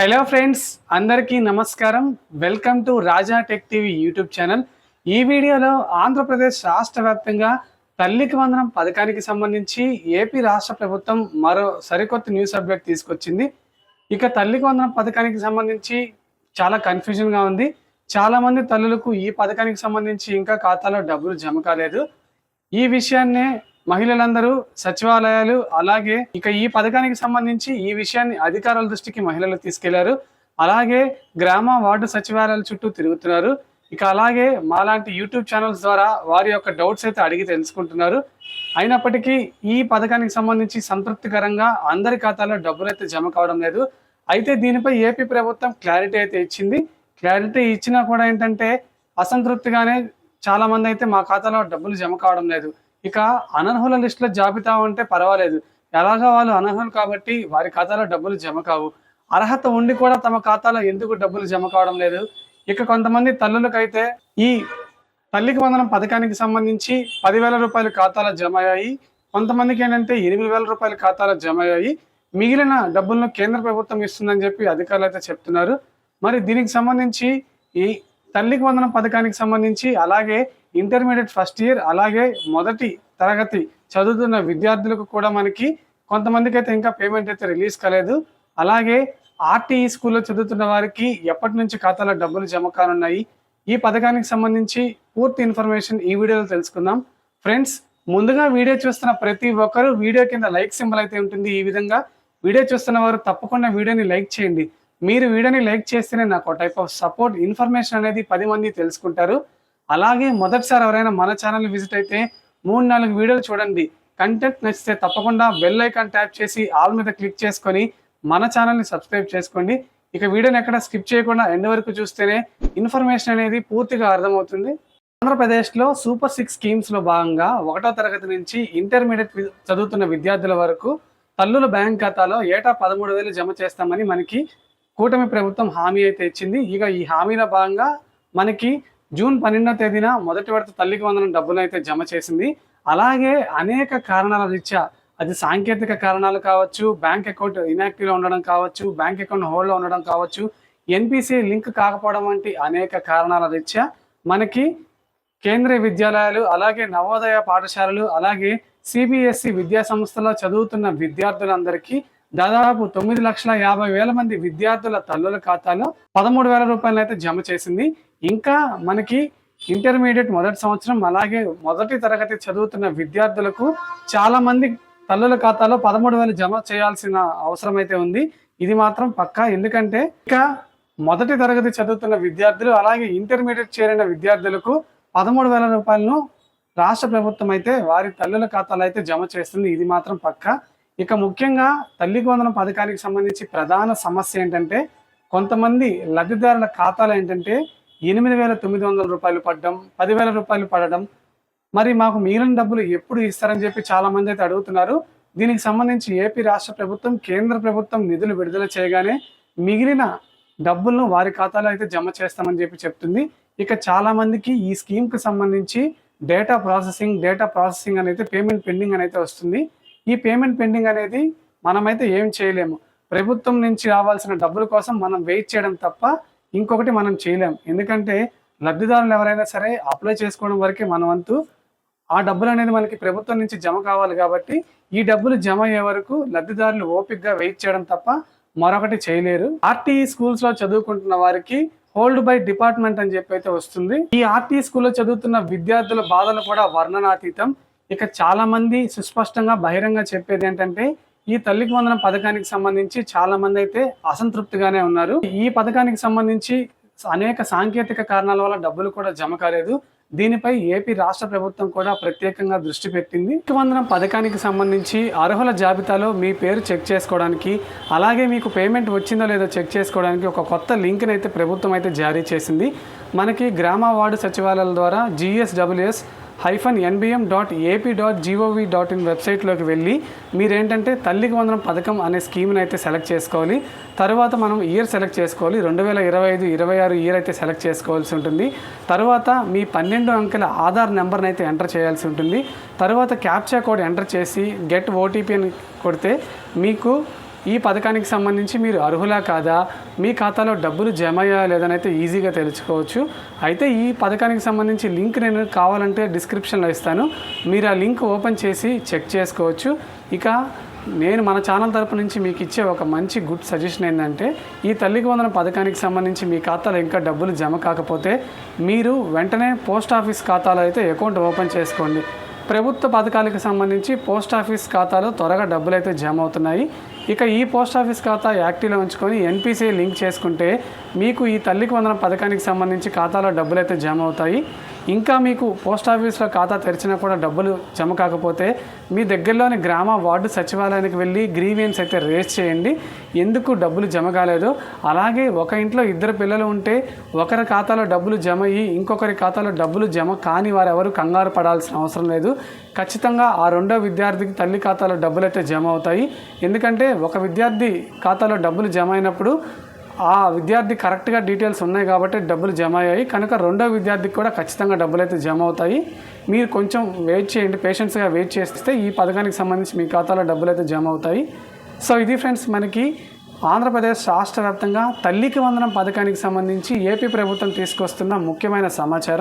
Hello friends అందరికీ నమస్కారం. Welcome to Raja tech TV YouTube channel. ఈ వీడియోలో ఆంధ్రప్రదేశ్ రాష్ట్ర వ్యాప్తంగా తల్లికి వందనం పథకానికి సంబంధించి ఏపీ రాష్ట్ర ప్రభుత్వం మరో సరికొత్త న్యూస్ అప్డేట్ తీసుకొచ్చింది. ఇక తల్లికి వందనం పథకానికి సంబంధించి చాలా కన్ఫ్యూజన్గా ఉంది. చాలామంది తల్లులకు ఈ పథకానికి సంబంధించి ఇంకా ఖాతాలో డబ్బులు జమ కాలేదు. ఈ విషయాన్నే మహిళలందరూ సచివాలయాలు అలాగే ఇక ఈ పథకానికి సంబంధించి ఈ విషయాన్ని అధికారుల దృష్టికి మహిళలు తీసుకెళ్ళారు. అలాగే గ్రామ వార్డు సచివాలయాల చుట్టూ తిరుగుతున్నారు. ఇక అలాగే మాలాంటి యూట్యూబ్ ఛానల్స్ ద్వారా వారి యొక్క డౌట్స్ అయితే అడిగి తెలుసుకుంటున్నారు. అయినప్పటికీ ఈ పథకానికి సంబంధించి సంతృప్తికరంగా అందరి ఖాతాలో డబ్బులు అయితే జమ కావడం లేదు. అయితే దీనిపై ఏపీ ప్రభుత్వం క్లారిటీ అయితే ఇచ్చింది. క్లారిటీ ఇచ్చినా కూడా ఏంటంటే అసంతృప్తిగానే చాలా మంది అయితే మా ఖాతాలో డబ్బులు జమ కావడం లేదు. ఇక అనర్హుల లిస్టులో జాబితా ఉంటే పర్వాలేదు. ఎలాగో వాళ్ళు అనర్హులు కాబట్టి వారి ఖాతాలో డబ్బులు జమ కావు. అర్హత ఉండి కూడా తమ ఖాతాలో ఎందుకు డబ్బులు జమ కావడం లేదు? ఇక కొంతమంది తల్లులకైతే ఈ తల్లికి వందనం పథకానికి సంబంధించి పదివేల రూపాయలు ఖాతాలో జమ అయ్యాయి. కొంతమందికి ఏంటంటే ఎనిమిది వేల రూపాయల ఖాతాలో జమ అయ్యాయి. మిగిలిన డబ్బులను కేంద్ర ప్రభుత్వం ఇస్తుందని చెప్పి అధికారులు అయితే చెప్తున్నారు. మరి దీనికి సంబంధించి ఈ తల్లికి వందనం పథకానికి సంబంధించి అలాగే ఇంటర్మీడియట్ ఫస్ట్ ఇయర్ అలాగే మొదటి తరగతి చదువుతున్న విద్యార్థులకు కూడా మనకి కొంతమందికి అయితే ఇంకా పేమెంట్ అయితే రిలీజ్ కాలేదు. అలాగే ఆర్టీఈ స్కూల్లో చదువుతున్న వారికి ఎప్పటి నుంచి ఖాతాలో డబ్బులు జమ కానున్నాయి? ఈ పథకానికి సంబంధించి పూర్తి ఇన్ఫర్మేషన్ ఈ వీడియోలో తెలుసుకుందాం. ఫ్రెండ్స్ ముందుగా వీడియో చూస్తున్న ప్రతి ఒక్కరూ వీడియో కింద లైక్ సింబల్ అయితే ఉంటుంది. ఈ విధంగా వీడియో చూస్తున్న వారు తప్పకుండా వీడియోని లైక్ చేయండి. మీరు వీడియోని లైక్ చేస్తేనే నాకు టైప్ ఆఫ్ సపోర్ట్ ఇన్ఫర్మేషన్ అనేది పది మంది తెలుసుకుంటారు. అలాగే మొదటిసారి ఎవరైనా మన ఛానల్ విజిట్ అయితే మూడు నాలుగు వీడియోలు చూడండి. కంటెంట్ నచ్చితే తప్పకుండా బెల్ ఐకాన్ ట్యాప్ చేసి ఆల్ మీద క్లిక్ చేసుకొని మన ఛానల్ని సబ్స్క్రైబ్ చేసుకోండి. ఇక వీడియోని ఎక్కడ స్కిప్ చేయకుండా ఎండ్ వరకు చూస్తేనే ఇన్ఫర్మేషన్ అనేది పూర్తిగా అర్థమవుతుంది. ఆంధ్రప్రదేశ్లో సూపర్ సిక్స్ స్కీమ్స్లో భాగంగా ఒకటో తరగతి నుంచి ఇంటర్మీడియట్ వి- చదువుతున్న విద్యార్థుల వరకు తల్లుల బ్యాంక్ ఖాతాలో ఏటా పదమూడు వేలు జమ చేస్తామని మనకి కూటమి ప్రభుత్వం హామీ అయితే ఇచ్చింది. ఇక ఈ హామీలో భాగంగా మనకి జూన్ పన్నెండవ తేదీన మొదటి విడత తల్లికి వందనం డబ్బులు అయితే జమ చేసింది. అలాగే అనేక కారణాల రీత్యా అది సాంకేతిక కారణాలు కావచ్చు బ్యాంక్ అకౌంట్ ఇన్యాక్టివ్లో ఉండడం కావచ్చు బ్యాంక్ అకౌంట్ హోల్డ్లో ఉండడం కావచ్చు ఎన్పిసి లింక్ కాకపోవడం వంటి అనేక కారణాల రీత్యా మనకి కేంద్రీయ విద్యాలయాలు అలాగే నవోదయ పాఠశాలలు అలాగే సిబిఎస్ఈ విద్యా సంస్థలో చదువుతున్న విద్యార్థులందరికీ దాదాపు తొమ్మిది లక్షల యాభై వేల మంది విద్యార్థుల తల్లుల ఖాతాలో పదమూడు వేల రూపాయలు అయితే జమ చేసింది. ఇంకా మనకి ఇంటర్మీడియట్ మొదటి సంవత్సరం అలాగే మొదటి తరగతి చదువుతున్న విద్యార్థులకు చాలా మంది తల్లుల ఖాతాలో పదమూడు వేలు జమ చేయాల్సిన అవసరం అయితే ఉంది. ఇది మాత్రం పక్కా. ఎందుకంటే ఇంకా మొదటి తరగతి చదువుతున్న విద్యార్థులు అలాగే ఇంటర్మీడియట్ చేరిన విద్యార్థులకు పదమూడు వేల రూపాయలను రాష్ట్ర ప్రభుత్వం అయితే వారి తల్లుల ఖాతాలో అయితే జమ చేస్తుంది. ఇది మాత్రం పక్కా. ఇక ముఖ్యంగా తల్లి వందనం పథకానికి సంబంధించి ప్రధాన సమస్య ఏంటంటే కొంతమంది లబ్ధిదారుల ఖాతాలు ఏంటంటే ఎనిమిది వేల తొమ్మిది వందల రూపాయలు పడడం పదివేల రూపాయలు పడడం. మరి మాకు మిగిలిన డబ్బులు ఎప్పుడు ఇస్తారని చెప్పి చాలా మంది అయితే అడుగుతున్నారు. దీనికి సంబంధించి ఏపీ రాష్ట్ర ప్రభుత్వం కేంద్ర ప్రభుత్వం నిధులు విడుదల చేయగానే మిగిలిన డబ్బులను వారి ఖాతాలో అయితే జమ చేస్తామని చెప్పి చెప్తుంది. ఇక చాలామందికి ఈ స్కీమ్కి సంబంధించి డేటా ప్రాసెసింగ్ డేటా ప్రాసెసింగ్ అనేది పేమెంట్ పెండింగ్ అనేది వస్తుంది. ఈ పేమెంట్ పెండింగ్ అనేది మనమైతే ఏం చేయలేము. ప్రభుత్వం నుంచి రావాల్సిన డబ్బుల కోసం మనం వెయిట్ చేయడం తప్ప ఇంకొకటి మనం చేయలేం. ఎందుకంటే లబ్ధిదారులు ఎవరైనా సరే అప్లై చేసుకోవడం వరకే మన వంతు. ఆ డబ్బులు అనేది మనకి ప్రభుత్వం నుంచి జమ కావాలి కాబట్టి ఈ డబ్బులు జమ అయ్యే వరకు లబ్ధిదారులు ఓపికగా వెయిట్ చేయడం తప్ప మరొకటి చేయలేరు. ఆర్టీఈ స్కూల్స్లో చదువుకుంటున్న వారికి హోల్డ్ బై డిపార్ట్మెంట్ అని చెప్పి అయితే వస్తుంది. ఈ ఆర్టీ స్కూల్లో చదువుతున్న విద్యార్థుల బాధలు కూడా వర్ణనాతీతం. ఇక చాలా మంది సుస్పష్టంగా బహిరంగ చెప్పేది ఏంటంటే ఈ తల్లికి వందనం పథకానికి సంబంధించి చాలా మంది అయితే అసంతృప్తిగానే ఉన్నారు. ఈ పథకానికి సంబంధించి అనేక సాంకేతిక కారణాల వల్ల డబ్బులు కూడా జమ కాలేదు. దీనిపై ఏపీ రాష్ట్ర ప్రభుత్వం కూడా ప్రత్యేకంగా దృష్టి పెట్టింది. వందనం పథకానికి సంబంధించి అర్హుల జాబితాలో మీ పేరు చెక్ చేసుకోవడానికి అలాగే మీకు పేమెంట్ వచ్చిందో లేదో చెక్ చేసుకోవడానికి ఒక కొత్త లింక్ని అయితే ప్రభుత్వం అయితే జారీ చేసింది. మనకి గ్రామ వార్డు సచివాలయాల ద్వారా GSWS hyphen NBM dot AP dot GOV dot in వెబ్సైట్లోకి వెళ్ళి మీరేంటంటే తల్లికి వందనం పథకం అనే స్కీమ్ని అయితే సెలెక్ట్ చేసుకోవాలి. తర్వాత మనం ఇయర్ సెలెక్ట్ చేసుకోవాలి. రెండు వేల ఇరవై ఐదు ఇరవై ఆరు ఇయర్ అయితే సెలెక్ట్ చేసుకోవాల్సి ఉంటుంది. తర్వాత మీ పన్నెండు అంకెల ఆధార్ నెంబర్ని అయితే ఎంటర్ చేయాల్సి ఉంటుంది. తర్వాత క్యాప్చా కోడ్ ఎంటర్ చేసి గెట్ ఓటీపీ అని కొడితే మీకు ఈ పథకానికి సంబంధించి మీరు అర్హులా కాదా? మీ ఖాతాలో డబ్బులు జమ అయ్యా లేదనైతే అయితే ఈజీగా తెలుసుకోవచ్చు. అయితే ఈ పథకానికి సంబంధించి లింక్ నేను కావాలంటే డిస్క్రిప్షన్లో ఇస్తాను. మీరు ఆ లింక్ ఓపెన్ చేసి చెక్ చేసుకోవచ్చు. ఇక నేను మన ఛానల్ తరపు నుంచి మీకు ఇచ్చే ఒక మంచి గుడ్ సజెషన్ ఏంటంటే ఈ తల్లికి వందన పథకానికి సంబంధించి మీ ఖాతాలో ఇంకా డబ్బులు జమ కాకపోతే మీరు వెంటనే పోస్ట్ ఆఫీస్ ఖాతాలో అయితే అకౌంట్ ఓపెన్ చేసుకోండి. ప్రభుత్వ పథకాలకు సంబంధించి పోస్ట్ ఆఫీస్ ఖాతాలో త్వరగా డబ్బులు అయితే జమ అవుతున్నాయి ఇక ఈ పోస్ట్ ఆఫీస్ ఖాతా యాక్టివ్లో ఉంచుకొని ఎన్పిసిఐ లింక్ చేసుకుంటే మీకు ఈ తల్లికి వందన పథకానికి సంబంధించి ఖాతాలో డబ్బులు అయితే జమ అవుతాయి ఇంకా మీకు పోస్ట్ ఆఫీస్లో ఖాతా తెరిచినా కూడా డబ్బులు జమ కాకపోతే మీ దగ్గరలోని గ్రామ వార్డు సచివాలయానికి వెళ్ళి గ్రీవియన్స్ అయితే రేస్ చేయండి. ఎందుకు డబ్బులు జమ కాలేదో? అలాగే ఒక ఇంట్లో ఇద్దరు పిల్లలు ఉంటే ఒకరి ఖాతాలో డబ్బులు జమ అయ్యి ఇంకొకరి ఖాతాలో డబ్బులు జమ కాని వారు ఎవరు కంగారు పడాల్సిన అవసరం లేదు. ఖచ్చితంగా ఆ రెండో విద్యార్థికి తల్లి ఖాతాలో డబ్బులు అయితే జమ అవుతాయి. ఎందుకంటే ఒక విద్యార్థి ఖాతాలో డబ్బులు జమ అయినప్పుడు ఆ విద్యార్థి కరెక్ట్గా డీటెయిల్స్ ఉన్నాయి కాబట్టి డబ్బులు జమ అయ్యాయి. కనుక రెండో విద్యార్థికి కూడా ఖచ్చితంగా డబ్బులు అయితే జమ అవుతాయి. మీరు కొంచెం వెయిట్ చేయండి పేషెన్స్గా వెయిట్ చేస్తే ఈ పథకానికి సంబంధించి మీ ఖాతాలో డబ్బులు అయితే జమ అవుతాయి. సో ఇది ఫ్రెండ్స్ మనకి ఆంధ్రప్రదేశ్ రాష్ట్ర వ్యాప్తంగా తల్లికి వందనం పథకానికి సంబంధించి ఏపీ ప్రభుత్వం తీసుకొస్తున్న ముఖ్యమైన సమాచారం.